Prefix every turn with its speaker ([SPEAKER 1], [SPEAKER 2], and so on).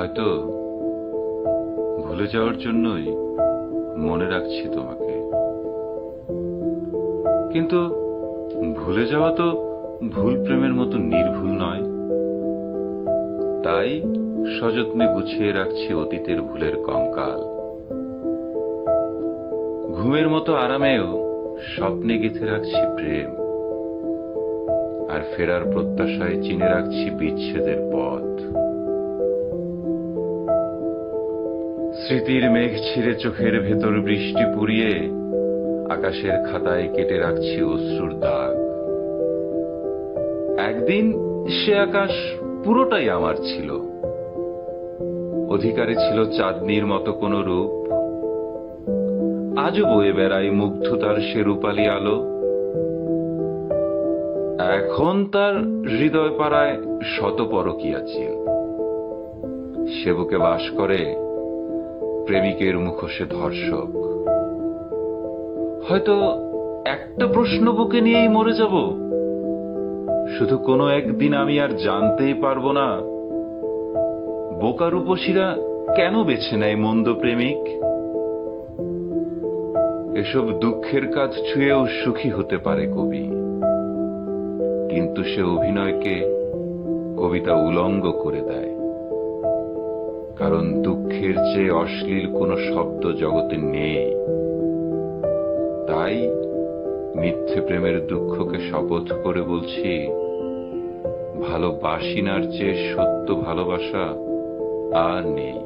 [SPEAKER 1] হয়তো ভুলে যাওয়ার জন্যই মনে রাখছি তোমাকে। কিন্তু ভুলে যাওয়া তো ভুল প্রেমের মতো নির্ভুল নয়। তাই সযত্নে গুছিয়ে রাখছি অতীতের ভুলের কঙ্কাল। ঘুমের মতো আরামেও স্বপ্নে গেঁথে রাখছি প্রেম। আর ফেরার প্রত্যাশায় চিনে রাখছি বিচ্ছেদের পথ। স্মৃতির মেঘ ছিঁড়ে চোখের ভেতর বৃষ্টি পুড়িয়ে আকাশের খাতায় কেটে রাখছি অশ্রুর দাগ। একদিন সে আকাশ পুরোটাই আমার ছিল। অধিকারে ছিল চাঁদনির মতো কোন রূপ। আজও বয়ে বেড়াই মুগ্ধতার সে রূপালী আলো। এখন তার হৃদয় পাড়ায় শত পরকিয়া ছিল সে বুকে বাস করে প্রেমিকের মুখোশে ধর্ষক। হয়তো একটা প্রশ্ন বুকে নিয়েই মরে যাব। শুধু কোনো একদিন আমি আর জানতেই পারব না বোকা রূপসীরা কেন বেছে নেয় মন্দ প্রেমিক? এসব দুঃখের কাজ ছুঁয়েও সুখী হতে পারে কবি, কিন্তু সে অভিনয়কে কবিতা উলঙ্গ করে দেয়। কারণ দুঃখের চেয়ে অশ্লীল কোনো শব্দ জগতে নেই। তাই মিথ্যে প্রেমের দুঃখকে শপথ করে বলছি, ভালোবাসিনার চেয়ে সত্য ভালোবাসা আর নেই।